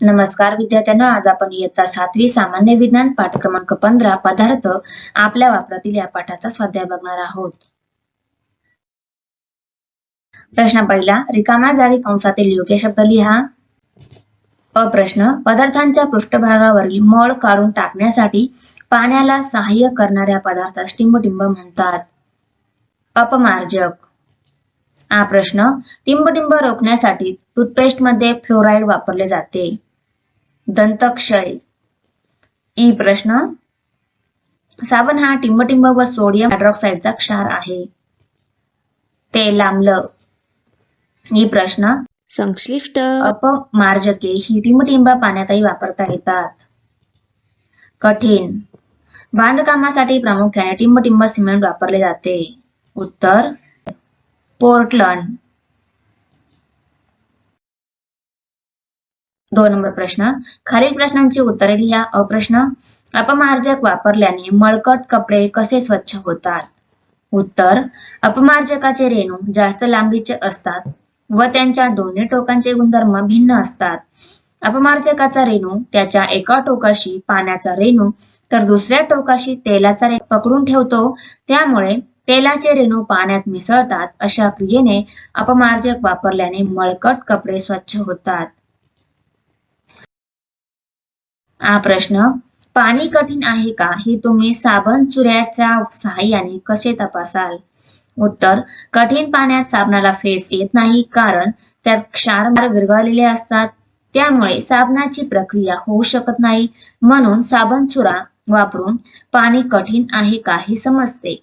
नमस्कार विद्यार्थ्यांनो आज आपण इयत्ता सातवी सामान्य विज्ञान पाठ क्रमांक पंधरा पदार्थ आपल्या वापरातील या पाठाचा स्वाध्याय बघणार आहोत. प्रश्न पहिला रिकाम्या जागी कंसातील योग्य शब्द लिहा. अ प्रश्न पदार्थांच्या पृष्ठभागावरील मळ काढून टाकण्यासाठी पाण्याला सहाय्य करणाऱ्या पदार्थास टिंबटिंब म्हणतात. अपमार्जक. हा प्रश्न टिंबटिंब रोखण्यासाठी टूथपेस्टमध्ये फ्लोराईड वापरले जाते. दंतक्षय ई प्रश्न साबण हा टिंबटिंब व सोडियम हायड्रॉक्साईडचा क्षार आहे तेल आम्ल ई प्रश्न संश्लिष्ट अपमार्जके ही टिंबटिंब पाण्यातही वापरता येतात कठीण बांधकामासाठी प्रामुख्याने टिंबटिंब सिमेंट वापरले जाते उत्तर पोर्टलंड दोन नंबर प्रश्न. खालील प्रश्नांची उत्तरे लिहा. अप्रश्न अपमार्जक वापरल्याने मळकट कपडे कसे स्वच्छ होतात? उत्तर अपमार्जकाचे रेणू जास्त लांबीचे असतात व त्यांच्या दोन्ही टोकांचे गुणधर्म भिन्न असतात. अपमार्जकाचा रेणू त्याच्या एका टोकाशी पाण्याचा रेणू तर दुसऱ्या टोकाशी तेलाचा रेणू पकडून ठेवतो. त्यामुळे तेलाचे रेणू पाण्यात मिसळतात अशा क्रियेने अपमार्जक वापरल्याने मळकट कपडे स्वच्छ होतात. हा प्रश्न पाणी कठीण आहे का? हे तुम्ही साबण चुऱ्याच्या सहाय्याने कसे तपासाल? उत्तर कठीण पाण्यात साबणाला फेस येत नाही कारण त्यात क्षार विरघळलेले असतात. त्यामुळे साबणाची प्रक्रिया होऊ शकत नाही. म्हणून साबण चुरा वापरून पाणी कठीण आहे का हे समजते.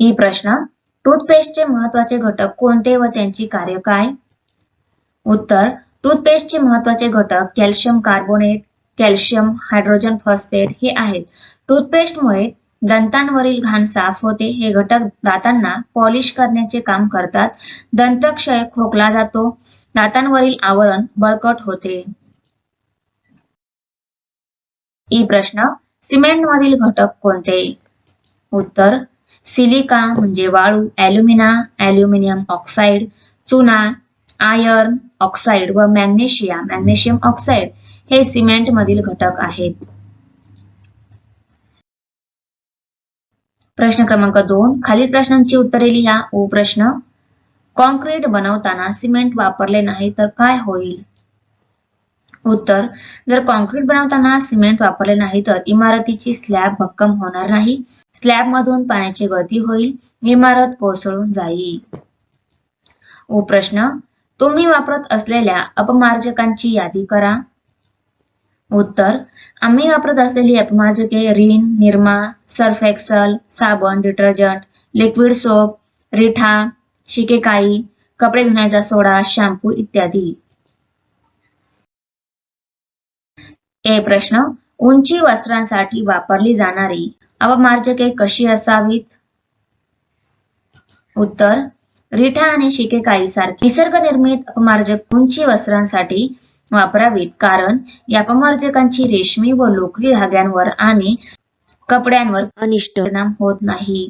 ही प्रश्न टूथपेस्टचे महत्त्वाचे घटक कोणते व त्यांची कार्य काय? उत्तर टूथपेस्टचे महत्त्वाचे घटक calcium carbonate calcium hydrogen phosphate हे आहेत. टूथपेस्टमुळे दंतांवरील घाण साफ होते. हे घटक दातांना पॉलिश करण्याचे काम करतात. दंतक्षय खोकला जातो. दातांवरील आवरण बळकट होते. ई प्रश्न सिमेंट मधील घटक कोणते? उत्तर सिलिका म्हणजे वाळू ॲल्युमिना ॲल्युमिनियम ऑक्साईड चुना आयर्न ऑक्साईड व मॅग्नेशिया मॅग्नेशियम ऑक्साईड हे सिमेंट मधील घटक आहेत. प्रश्न क्रमांक दोन. खालील प्रश्नांची उत्तरे लिहा. ओ प्रश्न. कॉन्क्रीट बनवताना सिमेंट वापरले नाही तर काय होईल? उत्तर. जर कॉन्क्रीट बनवताना सिमेंट वापरले नाही तर इमारतीची स्लॅब भक्कम होणार नाही. स्लॅब मधून पाण्याची गळती होईल. इमारत कोसळून जाईल. ओ प्रश्न. तुम्ही वापरत असलेल्या अपमार्जकांची यादी करा. उत्तर आम्ही वापरत असलेली अपमार्जके रिन निरमा सर्फ एक्सल साबण डिटर्जंट लिक्विड सोप रिठा शिकेकाई कपडे धुण्याचा सोडा शॅम्पू इत्यादी. ए प्रश्न उंची वस्त्रांसाठी वापरली जाणारी अपमार्जके कशी असावीत? उत्तर रिठा आणि शिकेकाई सारखी निसर्गनिर्मित अपमार्जक उंची वस्त्रांसाठी वापरावीत. कारण या अपमार्जकांची रेशमी व लोकरी धाग्यांवर आणि कपड्यांवर अनिष्ट परिणाम होत नाही.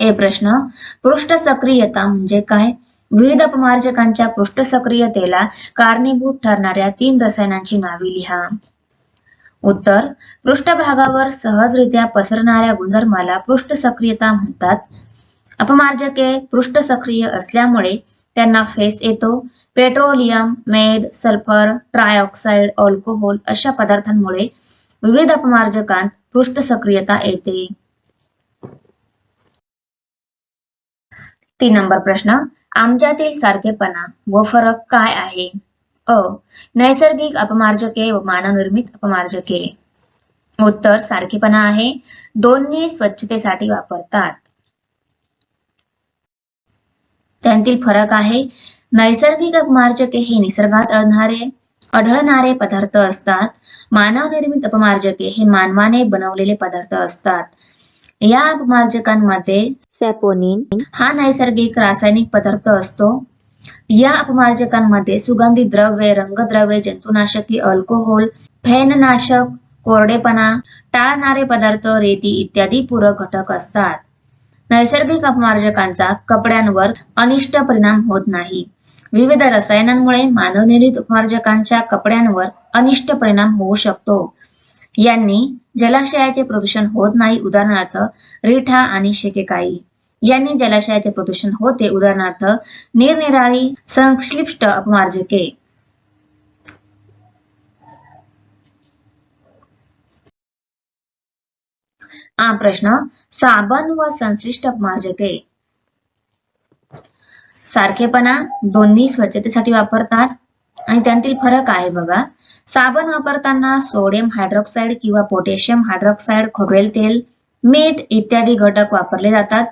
ए प्रश्न पृष्ठ सक्रियता म्हणजे काय? विविध अपमार्जकांच्या पृष्ठ सक्रियतेला कारणीभूत ठरणाऱ्या तीन रसायनांची नावे लिहा. उत्तर पृष्ठभागावर सहजरित्या पसरणाऱ्या गुणधर्माला पृष्ठ सक्रियता म्हणतात. अपमार्जके पृष्ठ सक्रिय असल्यामुळे त्यांना फेस येतो. पेट्रोलियम मेद सल्फर ट्रायऑक्साइड अल्कोहोल अशा पदार्थांमुळे विविध अपमार्जकांत पृष्ठ सक्रियता येते. तीन नंबर प्रश्न. आमच्यातील सारखेपणा व फरक काय आहे? अ. नैसर्गिक अपमार्जके व मानवनिर्मित अपमार्जके. उत्तर सारखेपणा आहे. दोन्ही स्वच्छतेसाठी वापरतात. त्यांतील फरक आहे. नैसर्गिक अपमार्जके हे निसर्गात आढळणारे आढळणारे पदार्थ असतात. मानवनिर्मित अपमार्जके हे मानवाने बनवलेले पदार्थ असतात. या अपमार्जकांमध्ये सॅपोनिन हा नैसर्गिक रासायनिक पदार्थ असतो. या अपमार्जकांमध्ये सुगंधी द्रव्ये रंगद्रव्ये जंतुनाशके अल्कोहोल फेननाशक कोरडेपणा टाळणारे पदार्थ रेती इत्यादी पूरक घटक असतात. नैसर्गिक अपमार्जकांचा कपड्यांवर अनिष्ट परिणाम होत नाही. विविध रसायनांमुळे मानवनिर्मित उपमार्जकांच्या कपड्यांवर अनिष्ट परिणाम होऊ शकतो. यांनी जलाशयाचे प्रदूषण होत नाही उदाहरणार्थ रिठा आणि शेकेकाई. यांनी जलाशयाचे प्रदूषण होते उदाहरणार्थ निरनिराळी संक्षिप्त अपमार्जके हा प्रश्न साबण व संश्लिष्ट सारखेपणा दोन्ही स्वच्छतेसाठी वापरतात. आणि त्यांतील फरक आहे बघा. साबण वापरताना सोडियम हायड्रॉक्साईड किंवा पोटॅशियम हायड्रॉक्साईड खोबरेल तेल मीठ इत्यादी घटक वापरले जातात.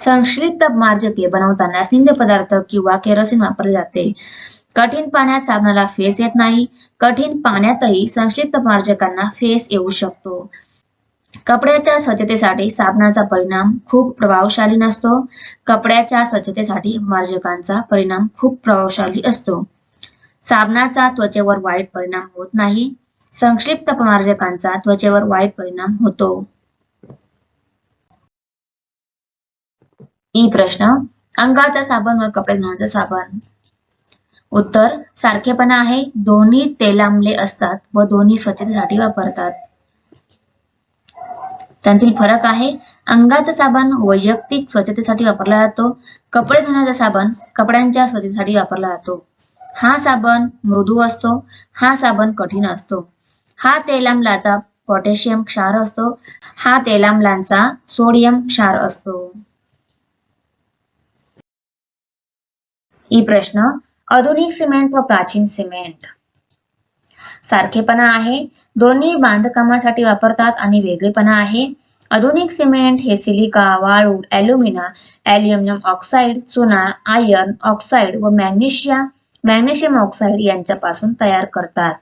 संश्लिष्ट मार्जके बनवताना सिंध पदार्थ किंवा केरोसिन वापरले जाते. कठीण पाण्यात साबणाला फेस येत नाही. कठीण पाण्यातही संश्लिप्त मार्जकांना फेस येऊ शकतो. कपड्याच्या स्वच्छतेसाठी साबणाचा परिणाम खूप प्रभावशाली नसतो. कपड्याच्या स्वच्छतेसाठी मार्जकांचा परिणाम खूप प्रभावशाली असतो. साबणाचा त्वचेवर वाईट परिणाम होत नाही. संक्षिप्त मार्जकांचा त्वचेवर वाईट परिणाम होतो. ई प्रश्न अंगाचा साबण व कपडे धुण्याचा साबण. उत्तर सारखेपणा आहे. दोन्ही तेलामले असतात व दोन्ही स्वच्छतेसाठी वापरतात. त्यांतील फरक आहे. अंगाचा साबण वैयक्तिक स्वच्छतेसाठी वापरला जातो. कपडे धुण्याचा साबण कपड्यांच्या स्वच्छतेसाठी वापरला जातो. हा साबण मृदू असतो. हा साबण कठीण असतो. हा तेलामलाचा पोटॅशियम क्षार असतो. हा तेलामलांचा सोडियम क्षार असतो. ई प्रश्न आधुनिक सिमेंट व प्राचीन सिमेंट. सारखेपणा आहे. दोन्ही बांधकामासाठी वापरतात आणि वेगळेपणा आहे. आधुनिक सिमेंट हे सिलिका वाळू ॲल्युमिना ॲल्युमिनियम ऑक्साईड चुना आयर्न ऑक्साईड व मॅग्नेशिया मॅग्नेशियम ऑक्साईड यांच्यापासून तयार करतात.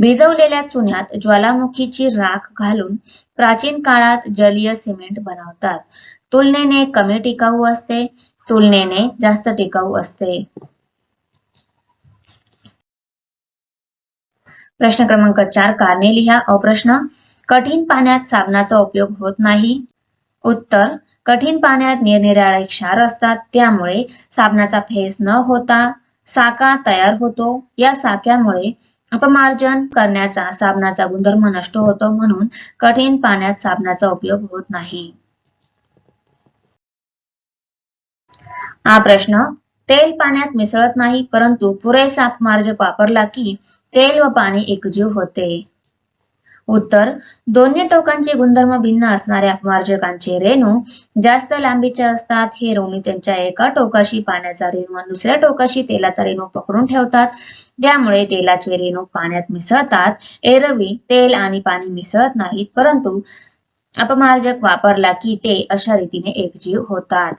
भिजवलेल्या चुन्यात ज्वालामुखीची राख घालून प्राचीन काळात जलीय सिमेंट बनवतात. तुलनेने कमी टिकाऊ असते तुलनेने जास्त टिकाऊ असते. प्रश्न क्रमांक चार कारणे लिहा. अप्रश्न कठीण पाण्यात साबणाचा उपयोग होत नाही. उत्तर कठीण पाण्यात निरनिराळे क्षार असतात त्यामुळे साबणाचा फेस न होता साका तयार होतो. या साक्यामुळे अपमार्जन करण्याचा साबणाचा गुणधर्म नष्ट होतो म्हणून कठीण पाण्यात साबणाचा उपयोग होत नाही. हा प्रश्न तेल पाण्यात मिसळत नाही परंतु पुरेसा अपमार्जक वापरला की तेल व पाणी एकजीव होते. उत्तर दोन्ही टोकांचे गुणधर्म भिन्न असणाऱ्या अपमार्जकांचे रेणू जास्त लांबीचे असतात. हे रेणू त्यांच्या एका टोकाशी पाण्याचा रेणू आणि दुसऱ्या टोकाशी तेलाचा रेणू पकडून ठेवतात. त्यामुळे तेलाचे रेणू पाण्यात मिसळतात. एरवी तेल आणि पाणी मिसळत नाहीत परंतु अपमार्जक वापरला की ते अशा रीतीने एकजीव होतात.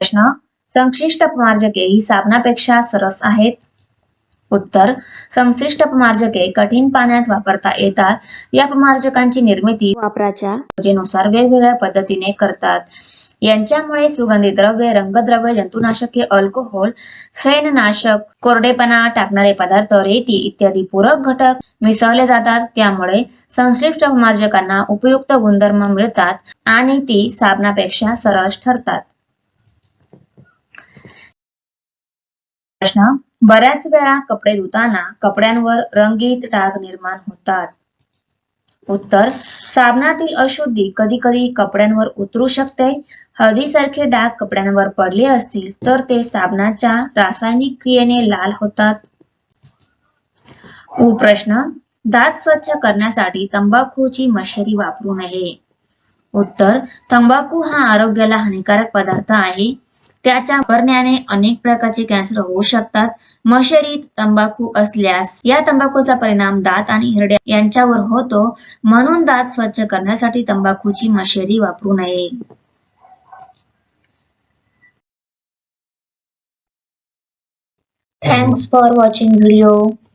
प्रश्न संश्लिष्ट अपमार्जके ही साबणापेक्षा सरस आहेत. उत्तर संश्लिष्ट अपमार्जके कठीण पाण्यात वापरता येतात. या अपमार्जकांची निर्मिती वापराच्या गरजेनुसार वेगवेगळ्या पद्धतीने करतात. यांच्यामुळे सुगंधी द्रव्ये रंगद्रव्ये जंतुनाशके अल्कोहोल फेननाशक कोरडेपणा टाकणारे पदार्थ रेती इत्यादी पूरक घटक मिसळले जातात. त्यामुळे संश्लिष्ट अपमार्जकांना उपयुक्त गुणधर्म मिळतात आणि ती साबणापेक्षा सरस ठरतात. प्रश्न बऱ्याच वेळा कपडे धुताना कपड्यांवर रंगीत डाग निर्माण होतात. उत्तर साबणातील अशुद्धी कधी कधी कपड्यांवर उतरू शकते. हळदीसारखे डाग कपड्यांवर पडले असतील तर ते साबणाच्या रासायनिक क्रियेने लाल होतात. उ प्रश्न दात स्वच्छ करण्यासाठी तंबाखूची मशेरी वापरू नये. उत्तर तंबाखू हा आरोग्याला हानिकारक पदार्थ आहे. त्याच्या वापरण्याने अनेक प्रकारचे कॅन्सर होऊ शकतात. मशेरीत तंबाखू असल्यास या तंबाखूचा परिणाम दात आणि हिरड्या यांच्यावर होतो. म्हणून दात स्वच्छ करण्यासाठी तंबाखूची मशेरी वापरू नये. Thanks for watching video